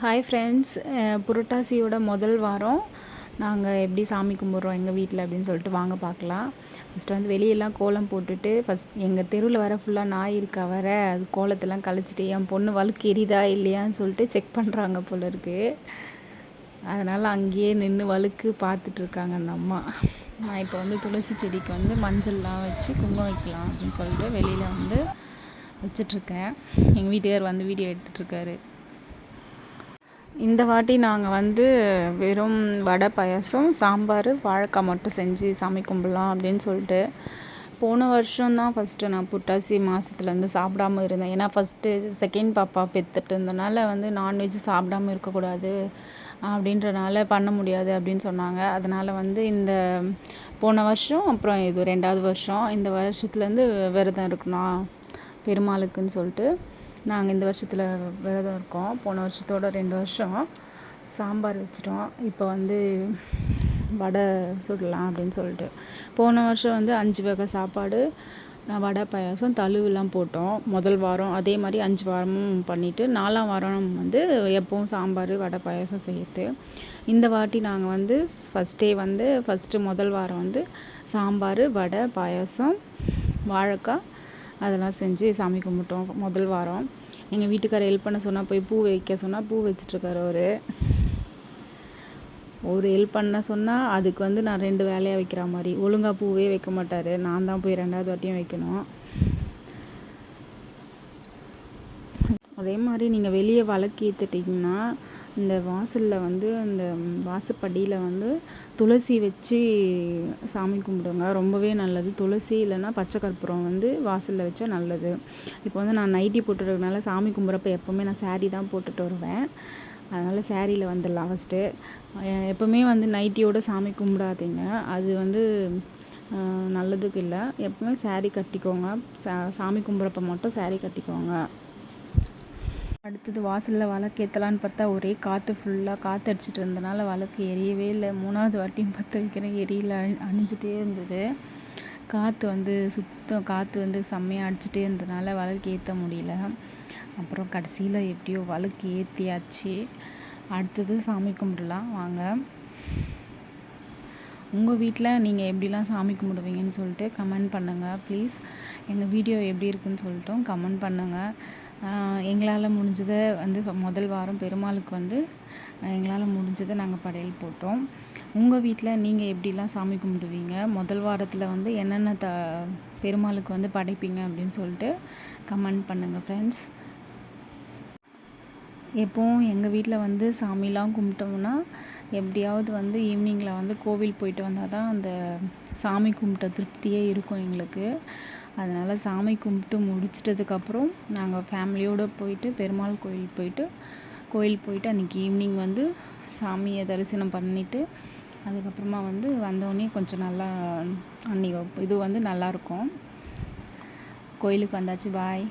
Hi friends புரட்டாசியோட முதல் வாரம். நாங்கள் எப்படி சாமி கும்பிட்றோம் எங்கள் வீட்டில் அப்படின்னு சொல்லிட்டு வாங்க பார்க்கலாம். ஃபஸ்ட்டு வந்து வெளியெல்லாம் கோலம் போட்டுட்டு ஃபஸ்ட் எங்கள் தெருவில் வர ஃபுல்லாக நாய் இருக்கா வர அது கோலத்தெல்லாம் கழிச்சிட்டு என் பொண்ணு வழுக்கு எரியுதா இல்லையான்னு சொல்லிட்டு செக் பண்ணுறாங்க போல இருக்குது அதனால் அங்கேயே நின்று வழுக்கு பார்த்துட்ருக்காங்க அந்த அம்மா. நான் இப்போ வந்து துளசி செடிக்கு வந்து மஞ்சள்லாம் வச்சு குங்குமம் வைக்கலாம் அப்படின்னு சொல்லிட்டு வெளியில் வந்து வச்சிட்ருக்கேன் எங்கள் வீட்டுக்கார் வந்து வீடியோ எடுத்துகிட்ருக்காரு இந்த வாட்டி நாங்கள் வந்து வெறும் வடை பாயசம் சாம்பார் வாழைக்காய் மட்டும் செஞ்சு சாமி கும்பிடலாம் அப்படின்னு சொல்லிட்டு போன வருஷம் தான் ஃபஸ்ட்டு நான் புட்டாசி மாதத்துலேருந்து சாப்பிடாம இருந்தேன். ஏன்னா ஃபஸ்ட்டு செகண்ட் பாப்பா பெற்றுட்டு இருந்தனால வந்து நான்வெஜ் சாப்பிடாம இருக்கக்கூடாது அப்படின்றனால பண்ண முடியாது அப்படின்னு சொன்னாங்க. அதனால் வந்து இந்த போன வருஷம் அப்புறம் இது ரெண்டாவது வருஷம். இந்த வருஷத்துலேருந்து விரதம் இருக்கணும் பெருமாளுக்குன்னு சொல்லிட்டு நாங்கள் இந்த வருஷத்தில் விரதம் இருக்கோம். போன வருஷத்தோட ரெண்டு வருஷம் சாம்பார் வச்சிட்டோம். இப்போ வந்து வடை சுடலாம் அப்படின்னு சொல்லிட்டு. போன வருஷம் வந்து அஞ்சு வகை சாப்பாடு வடை பாயாசம் தழுவுலாம் போட்டோம். முதல் வாரம் அதே மாதிரி அஞ்சு வாரமும் பண்ணிவிட்டு நாலாம் வாரம் வந்து எப்போவும் சாம்பார் வடை பாயாசம் செய்யுது இந்த வாட்டி நாங்கள் வந்து ஃபஸ்ட்டே வந்து ஃபஸ்ட்டு முதல் வாரம் வந்து சாம்பார் வடை பாயாசம் வாழைக்காய் அதெல்லாம் செஞ்சு சாமி கும்பிட்டோம் முதல் வாரம். எங்கள் வீட்டுக்காரர் ஹெல்ப் பண்ண சொன்னால் போய் பூ வைக்க சொன்னால் பூ வச்சிட்ருக்காரு அவர். ஒரு ஹெல்ப் பண்ண சொன்னால் அதுக்கு வந்து நான் ரெண்டு வேலையாக வைக்கிற மாதிரி. ஒழுங்காக பூவே வைக்க மாட்டார். நான் தான் போய் ரெண்டாவது வாட்டியும் வைக்கணும். அதே மாதிரி நீங்கள் வெளியே வழக்கு இந்த வாசலில் வந்து இந்த வாசப்படியில் வந்து துளசி வச்சு சாமி கும்பிடுங்க. ரொம்பவே நல்லது. துளசி இல்லைன்னா பச்சை கற்பூரம் வந்து வாசலில் வச்சா நல்லது. இப்போ வந்து நான் நைட்டி போட்டுருக்கனால சாமி கும்பிட்றப்ப எப்போவுமே நான் சேரீ தான் போட்டுட்டு வருவேன். அதனால் சேரீயில் வந்துடலாம் ஃபஸ்ட்டு எப்போவுமே வந்து நைட்டியோட சாமி கும்பிடாதீங்க. அது வந்து நல்லதுக்கு இல்லை. எப்போவுமே சேரீ கட்டிக்கோங்க. சா சாமி கும்பிட்றப்ப மட்டும் சேரீ கட்டிக்கோங்க. அடுத்தது வாசலில் விளக்கு ஏற்றலான்னு பார்த்தா ஒரே காற்று ஃபுல்லாக காற்று அடிச்சிட்டு இருந்தனால விளக்கு எரியவே இல்லை. மூணாவது வாட்டியும் பற்ற வைக்கிறேன். எரியல அணிஞ்சிட்டே இருந்தது. காற்று வந்து சுத்தம் காற்று வந்து செம்மையாக அடிச்சிட்டே இருந்ததுனால விளக்கு ஏற்ற முடியல. அப்புறம் கடைசியில் எப்படியோ விளக்கு ஏற்றியாச்சு அடுத்தது சாமி கும்பிடலாம். வாங்க. உங்கள் வீட்டில் நீங்கள் எப்படிலாம் சாமி கும்பிடுவீங்கன்னு சொல்லிட்டு கமெண்ட் பண்ணுங்கள் ப்ளீஸ் எங்கள் வீடியோ எப்படி இருக்குன்னு சொல்லிட்டும் கமெண்ட் பண்ணுங்கள் எங்களால் முடிஞ்சதை வந்து முதல் வாரம் பெருமாளுக்கு வந்து எங்களால் முடிஞ்சதை நாங்கள் படையல் போட்டோம். உங்கள் வீட்டில் நீங்கள் எப்படிலாம் சாமி கும்பிடுவீங்க? முதல் வாரத்தில் வந்து என்னென்ன த பெருமாளுக்கு வந்து படைப்பீங்க அப்படின்னு சொல்லிட்டு கமெண்ட் பண்ணுங்கள் ஃப்ரெண்ட்ஸ் எப்போவும் எங்கள் வீட்டில் வந்து சாமிலாம் கும்பிட்டோம்னா எப்படியாவது வந்து ஈவினிங்கில் வந்து கோவில் போயிட்டு வந்தால் தான் அந்த சாமி கும்பிட்ட திருப்தியே இருக்கும் எங்களுக்கு. அதனால் சாமி கும்பிட்டு முடிச்சிட்டதுக்கப்புறம் நாங்கள் ஃபேமிலியோடு போயிட்டு பெருமாள் கோயில் போயிட்டு கோயில் போயிட்டு அன்றைக்கி ஈவினிங் வந்து சாமியை தரிசனம் பண்ணிவிட்டு அதுக்கப்புறமா வந்து வந்தோடனே கொஞ்சம் நல்லா அன்றைக்கி இது வந்து நல்லாயிருக்கும் கோயிலுக்கு வந்தாச்சு பாய்